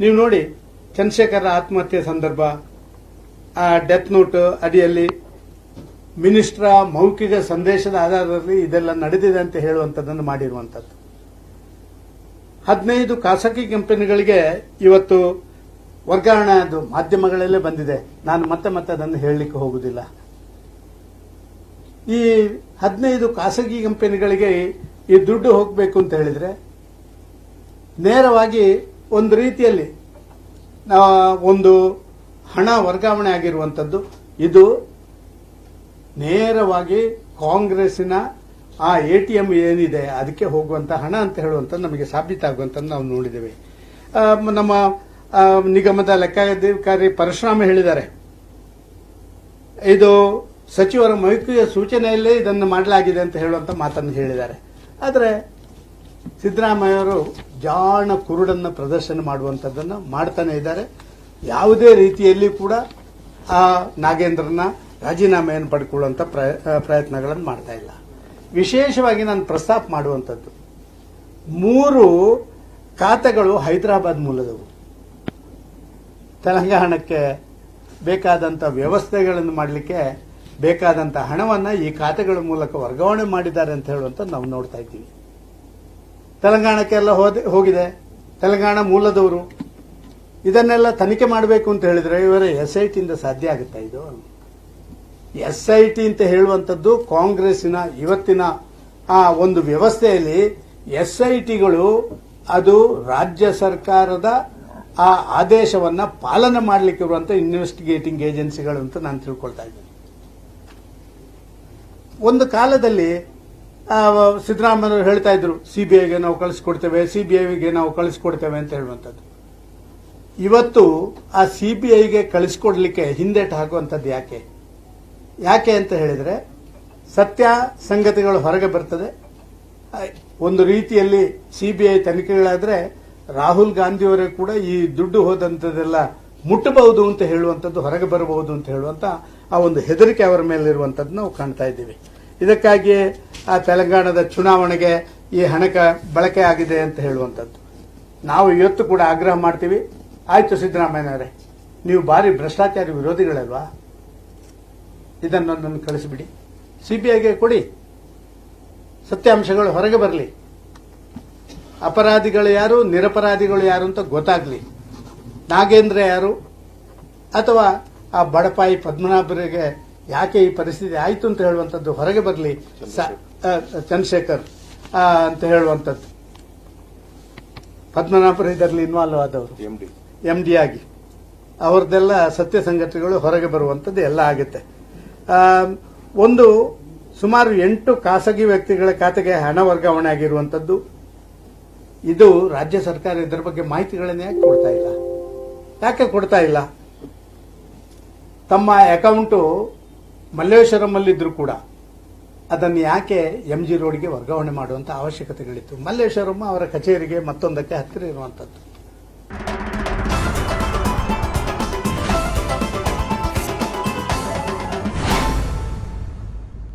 ನೀವು ನೋಡಿ ಚಂದ್ರಶೇಖರ ಆತ್ಮಹತ್ಯೆ ಸಂದರ್ಭ, ಆ ಡೆತ್ ನೋಟ್ ಅಡಿಯಲ್ಲಿ ಮಿನಿಸ್ಟ್ರ ಮೌಖಿಕ ಸಂದೇಶದ ಆಧಾರದಲ್ಲಿ ಇದೆಲ್ಲ ನಡೆದಿದೆ ಅಂತ ಹೇಳುವಂಥದ್ದನ್ನು ಮಾಡಿರುವಂಥದ್ದು ಹದಿನೈದು ಖಾಸಗಿ ಕಂಪನಿಗಳಿಗೆ ಇವತ್ತು ವರ್ಗಾವಣೆ ಅದು ಮಾಧ್ಯಮಗಳಲ್ಲೇ ಬಂದಿದೆ. ನಾನು ಮತ್ತೆ ಮತ್ತೆ ಅದನ್ನು ಹೇಳಲಿಕ್ಕೆ ಹೋಗುವುದಿಲ್ಲ. ಈ ಹದಿನೈದು ಖಾಸಗಿ ಕಂಪನಿಗಳಿಗೆ ಈ ದುಡ್ಡು ಹೋಗಬೇಕು ಅಂತ ಹೇಳಿದ್ರೆ, ನೇರವಾಗಿ ಒಂದು ರೀತಿಯಲ್ಲಿ ಒಂದು ಹಣ ವರ್ಗಾವಣೆ ಆಗಿರುವಂಥದ್ದು. ಇದು ನೇರವಾಗಿ ಕಾಂಗ್ರೆಸ್ಸಿನ ಆ ಎ ಟಿ ಎಂ ಏನಿದೆ, ಅದಕ್ಕೆ ಹೋಗುವಂತ ಹಣ ಅಂತ ಹೇಳುವಂತ ನಮಗೆ ಸಾಬೀತಾಗುವಂತ ನಾವು ನೋಡಿದ್ದೇವೆ. ನಮ್ಮ ನಿಗಮದ ಲೆಕ್ಕಾಧಿಕಾರಿ ಪರಶುರಾಮ ಹೇಳಿದ್ದಾರೆ. ಇದು ಸಚಿವರ ಮೈತ್ರಿಯ ಸೂಚನೆಯಲ್ಲೇ ಇದನ್ನು ಮಾಡಲಾಗಿದೆ ಅಂತ ಹೇಳುವಂತ ಮಾತನ್ನು ಹೇಳಿದ್ದಾರೆ. ಆದರೆ ಸಿದ್ದರಾಮಯ್ಯವರು ಜಾಣ ಕುರುಡನ್ನ ಪ್ರದರ್ಶನ ಮಾಡುವಂಥದ್ದನ್ನು ಮಾಡ್ತಾನೆ ಇದ್ದಾರೆ. ಯಾವುದೇ ರೀತಿಯಲ್ಲಿ ಕೂಡ ಆ ನಾಗೇಂದ್ರನ ರಾಜೀನಾಮೆಯನ್ನು ಪಡ್ಕೊಳ್ಳುವಂಥ ಪ್ರಯ- ಪ್ರಯತ್ನಗಳನ್ನು ಮಾಡ್ತಾ ಇಲ್ಲ. ವಿಶೇಷವಾಗಿ ನಾನು ಪ್ರಸ್ತಾಪ ಮಾಡುವಂಥದ್ದು, ಮೂರು ಖಾತೆಗಳು ಹೈದರಾಬಾದ್ ಮೂಲದವು. ತೆಲಂಗಾಣಕ್ಕೆ ಬೇಕಾದಂಥ ವ್ಯವಸ್ಥೆಗಳನ್ನು ಮಾಡಲಿಕ್ಕೆ ಬೇಕಾದಂಥ ಹಣವನ್ನು ಈ ಖಾತೆಗಳ ಮೂಲಕ ವರ್ಗಾವಣೆ ಮಾಡಿದ್ದಾರೆ ಅಂತ ಹೇಳುವಂಥ ನಾವು ನೋಡ್ತಾ ಇದ್ದೀವಿ. ತೆಲಂಗಾಣಕ್ಕೆಲ್ಲ ಹೋದೆ ಹೋಗಿದೆ. ತೆಲಂಗಾಣ ಮೂಲದವರು. ಇದನ್ನೆಲ್ಲ ತನಿಖೆ ಮಾಡಬೇಕು ಅಂತ ಹೇಳಿದ್ರೆ ಇವರ ಎಸ್ ಐ ಟಿಯಿಂದ ಸಾಧ್ಯ ಆಗುತ್ತಾ ಇದು? ಎಸ್ ಐ ಟಿ ಅಂತ ಹೇಳುವಂಥದ್ದು ಕಾಂಗ್ರೆಸ್ಸಿನ ಇವತ್ತಿನ ಆ ಒಂದು ವ್ಯವಸ್ಥೆಯಲ್ಲಿ ಎಸ್ ಐ ಟಿಗಳು ಅದು ರಾಜ್ಯ ಸರ್ಕಾರದ ಆ ಆದೇಶವನ್ನು ಪಾಲನೆ ಮಾಡಲಿಕ್ಕೆ ಇರುವಂತ ಇನ್ವೆಸ್ಟಿಗೇಟಿಂಗ್ ಏಜೆನ್ಸಿಗಳು ಅಂತ ನಾನು ತಿಳ್ಕೊಳ್ತಾ ಇದ್ದೀನಿ. ಒಂದು ಕಾಲದಲ್ಲಿ ಸಿದ್ದರಾಮಯ್ಯವರು ಹೇಳ್ತಾ ಇದ್ರು ಐಗೆ ನಾವು ಕಳಿಸ್ಕೊಡ್ತೇವೆ ಸಿಬಿಐಗೆ ನಾವು ಕಳಿಸ್ಕೊಡ್ತೇವೆ ಅಂತ ಹೇಳುವಂಥದ್ದು. ಇವತ್ತು ಆ ಸಿಬಿಐಗೆ ಕಳಿಸ್ಕೊಡ್ಲಿಕ್ಕೆ ಹಿಂದೇಟು ಹಾಕುವಂಥದ್ದು ಯಾಕೆ? ಯಾಕೆ ಅಂತ ಹೇಳಿದರೆ, ಸತ್ಯ ಸಂಗತಿಗಳು ಹೊರಗೆ ಬರ್ತದೆ. ಒಂದು ರೀತಿಯಲ್ಲಿ ಸಿಬಿಐ ತನಿಖೆಗಳಾದರೆ ರಾಹುಲ್ ಗಾಂಧಿಯವರೇ ಕೂಡ ಈ ದುಡ್ಡು ಹೋದಂಥದ್ದೆಲ್ಲ ಮುಟ್ಟಬಹುದು ಅಂತ ಹೇಳುವಂಥದ್ದು, ಹೊರಗೆ ಬರಬಹುದು ಅಂತ ಹೇಳುವಂಥ ಆ ಒಂದು ಹೆದರಿಕೆ ಅವರ ಮೇಲೆ ಇರುವಂಥದ್ದು ನಾವು ಕಾಣ್ತಾ ಇದ್ದೀವಿ. ಇದಕ್ಕಾಗಿಯೇ ಆ ತೆಲಂಗಾಣದ ಚುನಾವಣೆಗೆ ಈ ಹಣಕ ಬಳಕೆ ಆಗಿದೆ ಅಂತ ಹೇಳುವಂಥದ್ದು. ನಾವು ಇವತ್ತು ಕೂಡ ಆಗ್ರಹ ಮಾಡ್ತೀವಿ. ಆಯ್ತು ಸಿದ್ದರಾಮಯ್ಯನವರೇ, ನೀವು ಭಾರಿ ಭ್ರಷ್ಟಾಚಾರ ವಿರೋಧಿಗಳಲ್ವಾ? ಇದನ್ನೊಂದನ್ನು ಕಳಿಸಿಬಿಡಿ. ಸಿಬಿಐಗೆ ಕೊಡಿ. ಸತ್ಯಾಂಶಗಳು ಹೊರಗೆ ಬರಲಿ. ಅಪರಾಧಿಗಳು ಯಾರು, ನಿರಪರಾಧಿಗಳು ಯಾರು ಅಂತ ಗೊತ್ತಾಗ್ಲಿ. ನಾಗೇಂದ್ರ ಯಾರು, ಅಥವಾ ಆ ಬಡಪಾಯಿ ಪದ್ಮನಾಭರಿಗೆ ಯಾಕೆ ಈ ಪರಿಸ್ಥಿತಿ ಆಯಿತು ಅಂತ ಹೇಳುವಂಥದ್ದು ಹೊರಗೆ ಬರಲಿ. ಚಂದ್ರಶೇಖರ್ ಅಂತ ಹೇಳುವಂಥದ್ದು. ಪದ್ಮನಾಭರು ಇದರಲ್ಲಿ ಇನ್ವಾಲ್ವ್ ಆದವರು. ಎಂ ಡಿ ಆಗಿ. ಅವ್ರದ್ದೆಲ್ಲ ಸತ್ಯ ಸಂಗತಿಗಳು ಹೊರಗೆ ಬರುವಂಥದ್ದು ಎಲ್ಲ ಆಗುತ್ತೆ. ಒಂದು ಸುಮಾರು ಎಂಟು ಖಾಸಗಿ ವ್ಯಕ್ತಿಗಳ ಖಾತೆಗೆ ಹಣ ವರ್ಗಾವಣೆ ಆಗಿರುವಂಥದ್ದು. ಇದು ರಾಜ್ಯ ಸರ್ಕಾರ ಇದರ ಬಗ್ಗೆ ಮಾಹಿತಿಗಳನ್ನು ಯಾಕೆ ಕೊಡ್ತಾ ಇಲ್ಲ? ಯಾಕೆ ಕೊಡ್ತಾ ಇಲ್ಲ? ತಮ್ಮ ಅಕೌಂಟು ಮಲ್ಲೇಶ್ವರಂ ಅಲ್ಲಿದ್ರು ಕೂಡ ಅದನ್ನು ಯಾಕೆ ಎಂ ಜಿ ರೋಡ್ಗೆ ವರ್ಗಾವಣೆ ಮಾಡುವಂತ ಅವಶ್ಯಕತೆಗಳಿತ್ತು? ಮಲ್ಲೇಶ್ವರಮ್ಮ ಅವರ ಕಚೇರಿಗೆ ಮತ್ತೊಂದಕ್ಕೆ ಹತ್ತಿರ ಇರುವಂಥದ್ದು.